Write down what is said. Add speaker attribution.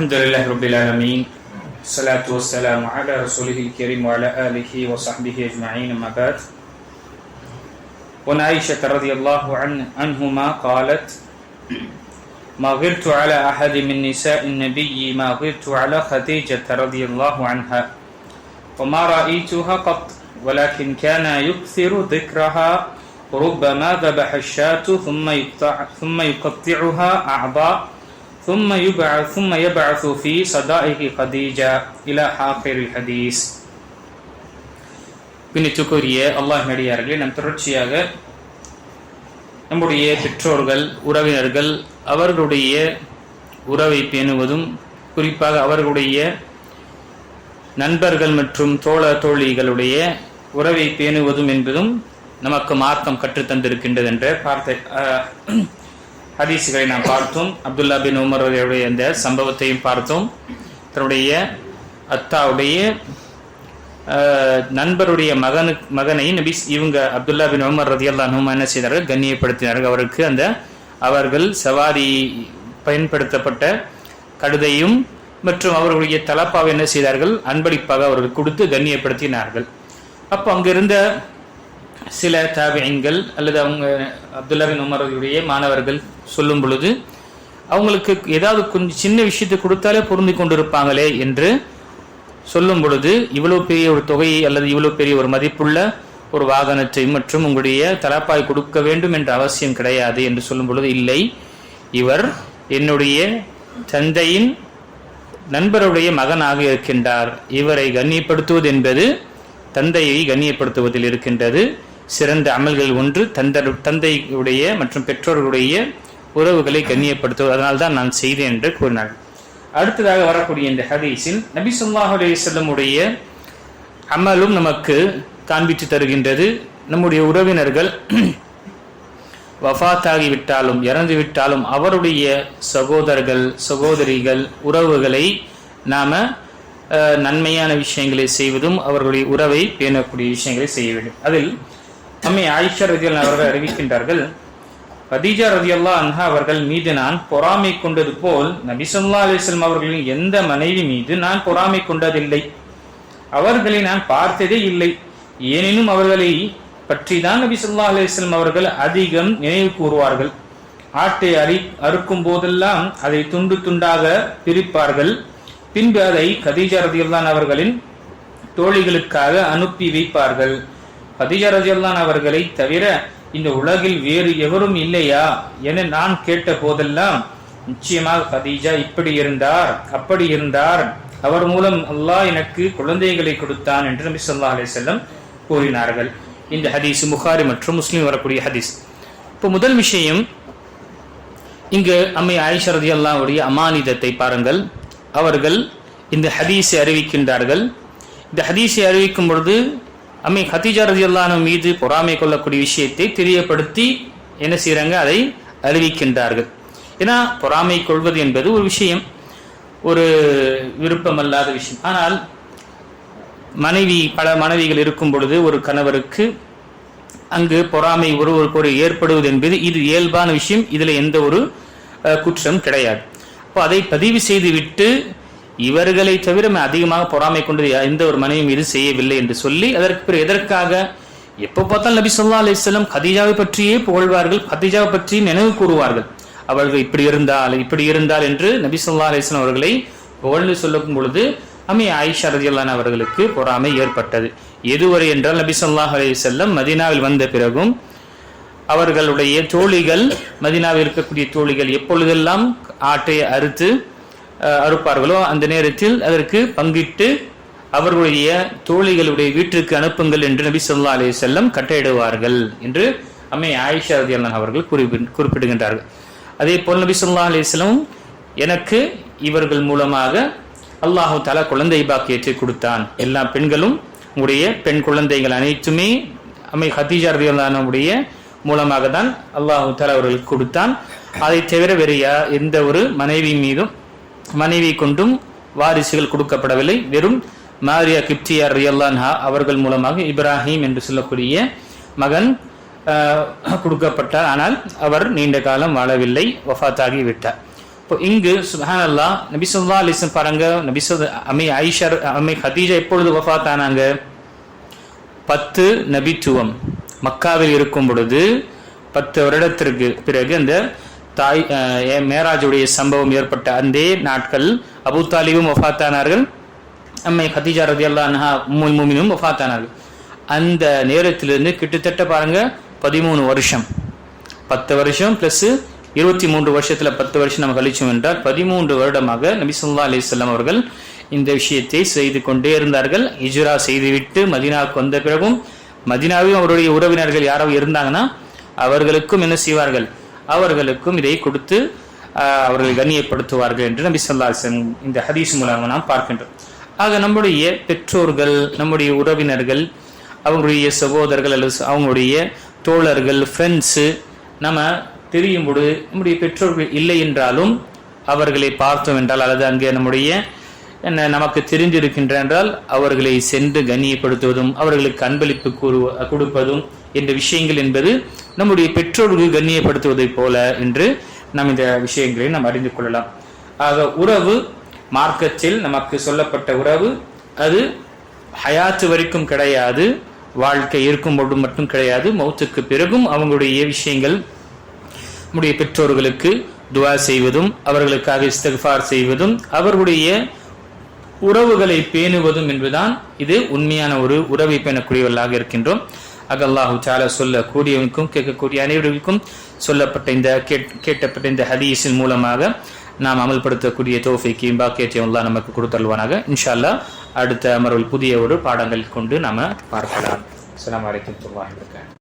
Speaker 1: الحمد لله رب العالمين الصلاة والسلام على رسوله الكريم وعلى آله وصحبه أجمعين أما بعد. وعن عائشة رضي الله عن عنهما قالت ما غرت على أحد من نساء النبي ما غرت على خديجة رضي الله عنها وما رأيتها قط ولكن كان يكثر ذكرها ربما ذبح الشاة ثم يقطعها أعضاء ثم يبعث ثم يبعث في صدائق خديجة إلى آخر الحديث பின்னித்துக்குரிய அல்லாஹ் நடிகார்களே நம் தொடர்ச்சியாக நம்முடைய பெற்றோர்கள் உறவினர்கள் அவர்களுடைய உறவை பேணுவதும் குறிப்பாக அவர்களுடைய நண்பர்கள் மற்றும் தோழ தோழிகளுடைய உறவை பேணுவதும் என்பதும் நமக்கு மார்க்கம் கற்றுத்தந்திருக்கின்றது என்ற பார்த்த ஹதீசுகளை நாம் பார்த்தோம். அப்துல்லா பின் உமர் அவர்களுடைய அந்த சம்பவத்தையும் பார்த்தோம். தன்னுடைய அத்தாவுடைய நண்பருடைய மகனு மகனை நபி இவங்க அப்துல்லா பின் உமர் ரதி அல்லாஹும் என்ன செய்தார்கள்? கண்ணியப்படுத்தினார்கள். அவருக்கு அந்த அவர்கள் சவாரி பயன்படுத்தப்பட்ட கழுதையும் மற்றும் அவர்களுடைய தலப்பாவை என்ன செய்தார்கள்? அன்பளிப்பாக அவர்கள் கொடுத்து கண்ணியப்படுத்தினார்கள். அப்போ அங்கிருந்த சில தாபியங்கள் அல்லது அவங்க அப்துல்லாபின் உமருடைய மாணவர்கள் சொல்லும் பொழுது அவங்களுக்கு ஏதாவது கொஞ்சம் சின்ன விஷயத்தை கொடுத்தாலே பொருந்தி கொண்டிருப்பாங்களே என்று சொல்லும் பொழுது இவ்வளவு பெரிய ஒரு தொகையை அல்லது இவ்வளவு பெரிய ஒரு மதிப்புள்ள ஒரு வாகனத்தை மற்றும் உங்களுடைய தலப்பாய் கொடுக்க வேண்டும் என்ற அவசியம் கிடையாது என்று சொல்லும் பொழுது இல்லை இவர் என்னுடைய தந்தையின் நண்பருடைய மகனாக இருக்கின்றார். இவரை கண்ணியப்படுத்துவது என்பது தந்தையை கண்ணியப்படுத்துவதில் இருக்கின்றது. சிறந்த அமல்கள் ஒன்று தந்த தந்தையுடைய மற்றும் பெற்றோர்களுடைய உறவுகளை கண்ணியப்படுத்துவது. அதனால்தான் நான் செய்தேன் என்று கூறினார் அடுத்ததாக வரக்கூடிய இந்த ஹதீஸில் நபி சொல்லாஹ் அலையமுடைய அமலும் நமக்கு காண்பித்து தருகின்றது. நம்முடைய உறவினர்கள் வஃத்தாகிவிட்டாலும் இறந்துவிட்டாலும் அவருடைய சகோதரர்கள் சகோதரிகள் உறவுகளை நாம நன்மையான விஷயங்களை செய்வதும் அவர்களுடைய உறவை பேணக்கூடிய விஷயங்களை செய்ய வேண்டும். அதில் அம்மை ஆயிஷா ரதியல் அவர்கள் அறிவிக்கின்றார்கள் கதீஜா ரதியல்லா அன்ஹா அவர்கள் மீது நான் பொறாமை கொண்டது போல் நபிசல்லா அலிஸ்லாம் அவர்களின் எந்த மனைவி மீது நான் பொறாமை கொண்டதில்லை. அவர்களை நான் பார்த்ததே இல்லை. ஏனெனும் அவர்களை பற்றி தான் நபி சொல்லா அலிஸ்லாம் அவர்கள் அதிகம் நினைவு கூறுவார்கள். ஆட்டை அறி அறுக்கும் போதெல்லாம் அதை துண்டு துண்டாக பிரிப்பார்கள். பின்பு அதை கதீஜா ரதியுல்லான் அவர்களின் தோழிகளுக்காக அனுப்பி வைப்பார்கள். கதீஜா அவர்களை தவிர இந்த உலகில் வேறு எவரும் இல்லையா என நான் கேட்ட போதெல்லாம் நிச்சயமாக கதீஜா இப்படி இருந்தார் அப்படி இருந்தார். அவர் மூலம் அல்லாஹ் எனக்கு குழந்தைகளை கொடுத்தான் என்று நபி சொல்லா அலி செல்லம் கூறினார்கள். இந்த ஹதீஸ் முகாரி மற்றும் முஸ்லீம் வரக்கூடிய ஹதீஸ். இப்போ முதல் விஷயம் இங்கு அம்மை ஆயிஷரதி அல்லாவுடைய அமானிதத்தை பாருங்கள். அவர்கள் இந்த ஹதீஸை அறிவிக்கின்றார்கள். இந்த ஹதீஸை அறிவிக்கும் பொழுது அம்மை ஹத்தீஜா ரதி மீது பொறாமை கொள்ளக்கூடிய விஷயத்தை தெரியப்படுத்தி என்ன செய்கிறாங்க அதை அறிவிக்கின்றார்கள். ஏன்னா பொறாமை கொள்வது என்பது ஒரு விஷயம். ஒரு விருப்பமல்லாத விஷயம். ஆனால் மனைவி பல மனைவிகள் இருக்கும் பொழுது ஒரு கணவருக்கு அங்கு பொறாமை ஒருவருக்கு ஒரு ஏற்படுவது என்பது இது இயல்பான விஷயம். இதுல எந்த ஒரு குற்றம் கிடையாது. அப்போ அதை பதிவு செய்து விட்டு இவர்களை தவிர அதிகமாக பொறாமை கொண்டு எந்த ஒரு மனைவியும் இது செய்யவில்லை என்று சொல்லி அதற்கு பிறகு எதற்காக? எப்போ பார்த்தாலும் நபி சொல்லா அலிஸ்லம் கதீஜாவை பற்றியே புகழ்வார்கள் கதீஜாவை பற்றி நினைவு கூறுவார்கள். அவர்கள் இப்படி இருந்தால் இப்படி இருந்தால் என்று நபி சொல்லா அலிஸ்லாம் அவர்களை புகழ்ந்து சொல்லும் பொழுது அம்மி ஆயிஷா ரதியல்லான் அவர்களுக்கு பொறாமை ஏற்பட்டது. எதுவரை என்றால் நபி சொல்லாஹ் அலி செல்லம் மதினாவில் வந்த பிறகும் அவர்களுடைய தோழிகள் மதினாவில் இருக்கக்கூடிய தோழிகள் எப்பொழுதெல்லாம் ஆட்டை அறுத்து அறுப்பார்களோ அந்த நேரத்தில் அதற்கு பங்கிட்டு அவர்களுடைய தோழிகளுடைய வீட்டிற்கு அனுப்புங்கள் என்று நபி சொல்லா அலி செல்லம் கட்டையிடுவார்கள் என்று அம்மை ஆயிஷா ரதியல்லான் அவர்கள் குறிப்பிடுகின்றார்கள். அதே போல் நபி சொல்லா அலிஸ்லம் எனக்கு இவர்கள் மூலமாக அல்லாஹு தாலா குழந்தை பாக்கியத்தை கொடுத்தான். எல்லா பெண்களும் உடைய பெண் குழந்தைகள் அனைத்துமே அம்மை ஹதீஜா ரதியுல்லானுடைய மூலமாக தான் அல்லாஹு தாலா அவர்களுக்கு கொடுத்தான். அதை தவிர வேறு எந்த ஒரு மனைவி மீதும் மனைவி கொண்டும் வாரிசுகள் கொடுக்கப்படவில்லை. வெறும் மாரியா கிப்டியார் ரியல்லான்ஹா அவர்கள் மூலமாக இப்ராஹிம் என்று சொல்லக்கூடிய மகன் கொடுக்கப்பட்டார். ஆனால் அவர் நீண்ட காலம் வாழவில்லை வஃத்தாகி விட்டார். இப்போ இங்கு சுஹான் அல்லா நபிசுல்லா அலிசன் பாருங்க நபிசு அமை ஐஷர் அமை ஹதீஜா எப்பொழுது வஃத் ஆனாங்க பத்து நபித்துவம். மக்காவில் இருக்கும் பொழுது பத்து வருடத்திற்கு பிறகு அந்த தாய் ஏ- மேராஜுடைய சம்பவம் ஏற்பட்ட அந்த நாட்கள் அபு தாலிபும் ஒஃபாத்தானார்கள் அம்மை ஹதீஜா ரதி அல்லா அன்ஹா உம்முல் மூமினும் அந்த நேரத்திலிருந்து கிட்டத்தட்ட பாருங்க பதிமூணு வருஷம். பத்து வருஷம் பிளஸ் இருபத்தி மூன்று வருஷத்துல பத்து வருஷம் நம்ம கழிச்சோம் என்றால் பதிமூன்று வருடமாக நபி அலிசல்லாம் அவர்கள் இந்த விஷயத்தை செய்து கொண்டே இருந்தார்கள். ஹிஜுரா செய்துவிட்டு மதினாவுக்கு வந்த பிறகும் மதினாவையும் அவருடைய உறவினர்கள் யாரோ இருந்தாங்கன்னா அவர்களுக்கும் என்ன செய்வார்கள்? அவர்களுக்கும் இதை கொடுத்து அவர்கள் கண்ணியப்படுத்துவார்கள் என்று நபி சொல்லாசன் இந்த ஹதீஸ் மூலமாக நாம் பார்க்கின்றோம். ஆக நம்முடைய பெற்றோர்கள் நம்முடைய உறவினர்கள் அவங்களுடைய சகோதரர்கள் அல்லது அவங்களுடைய தோழர்கள் ஃப்ரெண்ட்ஸு நம்ம தெரியும் பொழுது நம்முடைய பெற்றோர்கள் இல்லை என்றாலும் அவர்களை பார்த்தோம் என்றால் அல்லது அங்கே நம்முடைய நமக்கு தெரிந்திருக்கின்ற என்றால் அவர்களை சென்று கண்ணியப்படுத்துவதும் அவர்களுக்கு அன்பளிப்பு கூறு கொடுப்பதும் என்ற விஷயங்கள் என்பது நம்முடைய பெற்றோர்கள் கண்ணியப்படுத்துவதைப் போல என்று நாம் இந்த விஷயங்களை நாம் அறிந்து கொள்ளலாம். ஆக உறவு மார்க்கத்தில் நமக்கு சொல்லப்பட்ட உறவு அது ஹயாத்து வரைக்கும் கிடையாது வாழ்க்கை இருக்கும் பொழுது மட்டும் கிடையாது மௌத்துக்கு பிறகும் அவங்களுடைய விஷயங்கள் நம்முடைய பெற்றோர்களுக்கு துவா செய்வதும் அவர்களுக்காக இஸ்திஃபார் செய்வதும் அவர்களுடைய உறவுகளை பேணுவதும் என்பதுதான் இது உண்மையான ஒரு உறவை பேணக்கூடியவர்களாக இருக்கின்றோம். அக அல்லாஹு சொல்லக்கூடியவனுக்கும் கேட்கக்கூடிய அனைவருக்கும் சொல்லப்பட்ட இந்த கேட்- கேட்டப்பட்ட இந்த ஹதீஸின் மூலமாக நாம் அமல்படுத்தக்கூடிய தோஃபைக்கு பாக்கியத்தையும் அல்லாஹ் நமக்கு கொடுத்தல்வானாக இன்ஷா அடுத்த அமர்வில் புதிய ஒரு பாடங்கள் கொண்டு நாம பார்க்கலாம். அஸ்ஸலாமு அலைக்கும்